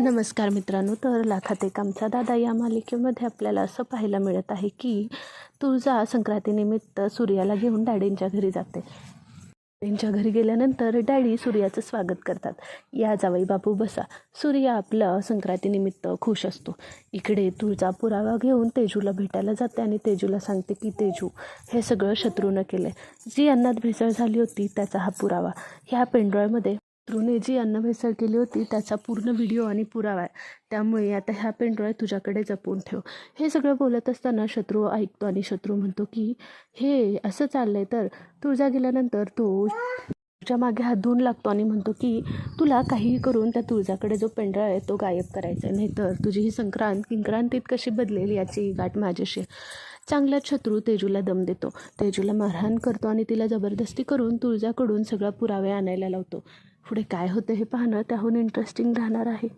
नमस्कार मित्रांनो तर लाखात एक आमचा दादा या मालिकेमध्ये आपल्याला असं पाहायला मिळत आहे की तुळजा संक्रांतीनिमित्त सूर्याला घेऊन डॅडींच्या घरी जाते. त्यांच्या घरी गेल्यानंतर डॅडी सूर्याचं स्वागत करतात. या जावई बापू बसा. सूर्य आपलं संक्रांतीनिमित्त खुश असतो. इकडे तुळजा पुरावा घेऊन तेजूला भेटायला जाते आणि तेजूला सांगते की तेजू हे सगळं शत्रूनं केलं आहे जी अन्नात भेसळ झाली होती त्याचा हा पुरावा. ह्या पेंड्रॉयमध्ये शत्रूने जी अन्न भेसळ केली होती त्याचा पूर्ण व्हिडिओ आणि पुरावा आहे. त्यामुळे आता ह्या पेनड्रॉय तुझ्याकडे जपून ठेव. हे सगळं बोलत असताना शत्रू ऐकतो आणि शत्रू म्हणतो की हे असं चाललंय तर तुळजा गेल्यानंतर तो तुझ्या मागे हात धुवून लागतो आणि म्हणतो की तुला काहीही करून त्या तुळजाकडे जो पेंढरा आहे तो गायब करायचा आहे. नाहीतर तुझी ही संक्रांत किंक्रांतीत कशी बदलेल याची गाठ माझ्याशी. आहे. चांगलाच शत्रू तेजूला दम देतो. तेजूला मारहाण करतो आणि तिला जबरदस्ती करून तुळजाकडून सगळा पुरावे आणायला लावतो. पुढे काय होतं हे पाहणं त्याहून इंटरेस्टिंग राहणार आहे.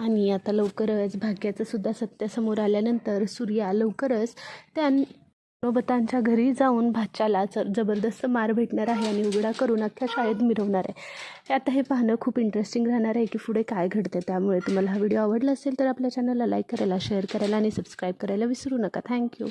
आणि आता लवकरच भाग्याचं सुद्धा सत्य समोर आल्यानंतर सूर्या लवकरच त्या नोबतांच्या घरी जाऊन भाच्याला जबरदस्त मार भेटणार आहे आणि उघडा करून अख्ख्या शाळेत मिरवणार आहे. आता हे पाहणं खूप इंटरेस्टिंग राहणार आहे की पुढे काय घडते त्यामुळे तुम्हाला हा व्हिडिओ आवडला असेल तर आपल्या चॅनलला लाईक करायला शेअर करायला आणि सबस्क्राईब करायला विसरू नका. थँक्यू